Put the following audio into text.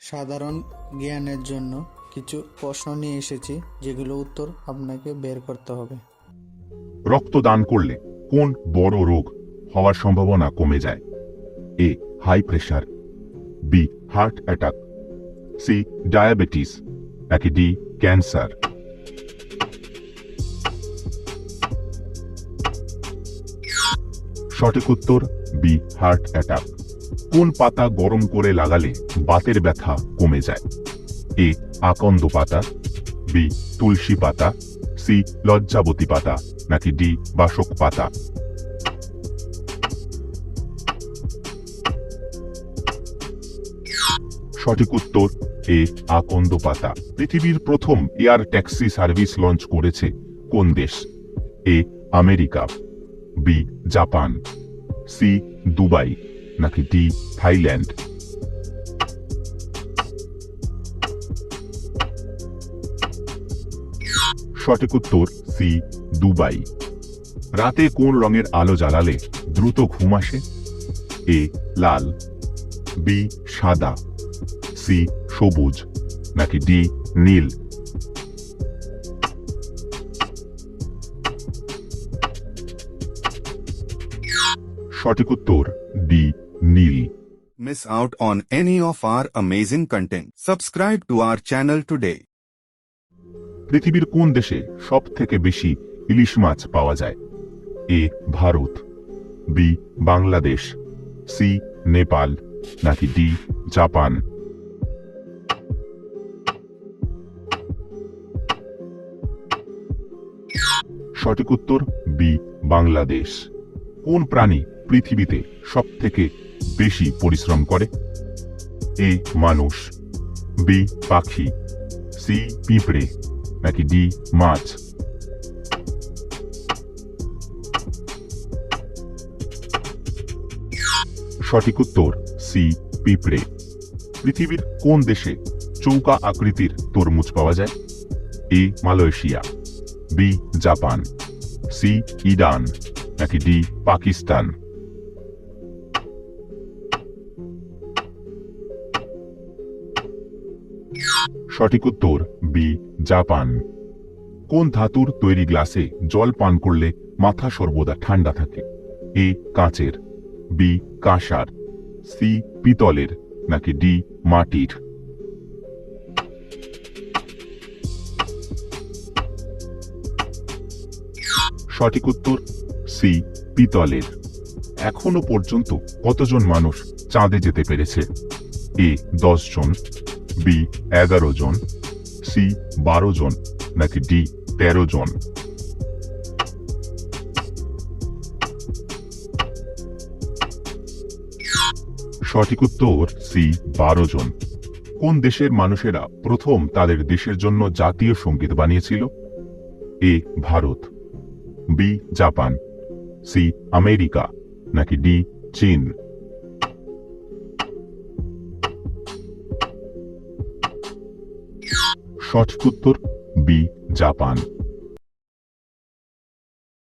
সাধারণ জ্ঞানের জন্য কিছু প্রশ্ন নিয়ে এসেছি, যেগুলো উত্তর আপনাকে বের করতে হবে। রক্তদান করলে কোন বড় রোগ হওয়ার সম্ভাবনা কমে যায়? A high pressure B heart attack C diabetes নাকি ডি ক্যান্সার সঠিক উত্তর বি হার্ট অ্যাটাক কোন পাতা গরম করে লাগালে বাতের ব্যথা কমে যায়? এ, আকন্দ পাতা, বি, তুলসী পাতা, সি, লজ্জাবতী পাতা, নাকি ডি, বাসক পাতা? সঠিক উত্তর, এ, আকন্দ পাতা। পৃথিবীর প্রথম এয়ার ট্যাক্সি সার্ভিস লঞ্চ করেছে কোন দেশ? A, America, B, Japan, C, Dubai. নাকি ডি থাইল্যান্ড? সঠিক উত্তর, সি, দুবাই। রাতে কোন রঙের আলো জ্বালালে দ্রুত ঘুম আসে? এ, লাল। বি, সাদা। সি, সবুজ। নাকি ডি, নীল। সঠিক উত্তর ডি নীল Miss out on any of our amazing content. Subscribe to our channel today. পৃথিবীর কোন দেশে সব থেকে বেশি ইলিশ মাছ পাওয়া যায় A Bharat B Bangladesh C Nepal নাকি ডি জাপান সঠিক উত্তর বি বাংলাদেশ কোন প্রাণী পৃথিবীতে সব থেকে বেশি পরিশ্রম করে? এ, মানুষ, বি, পাখি, সি, পিঁপড়ে, নাকি ডি, মাছ? সঠিক উত্তর, সি, পিঁপড়ে। পৃথিবীর কোন দেশে চৌকা আকৃতির তরমুজ পাওয়া যায়? A, Malaysia, B, Japan, C, Iran. নাকি ডি, পাকিস্তান? সঠিক উত্তর, বি, জাপান। কোন ধাতুর তৈরি গ্লাসে জল পান করলে মাথা সর্বদা ঠান্ডা থাকে? এ, কাঁচের, বি, কাঁসার, সি, পিতলের, নাকি ডি, মাটির? সঠিক উত্তর সি, পিতলের। এখনও পর্যন্ত কতজন মানুষ চাঁদে যেতে পেরেছে? এ, দশ জন, বি, এগারো জন, সি, বারো জন, নাকি ডি, তেরো জন? সঠিক উত্তর, সি, বারো জন। কোন দেশের মানুষেরা প্রথম তাদের দেশের জন্য জাতীয় সংগীত বানিয়েছিল? A, Bharat, B, Japan. C America নাকি ডি চীন? সঠিক উত্তর বি জাপান।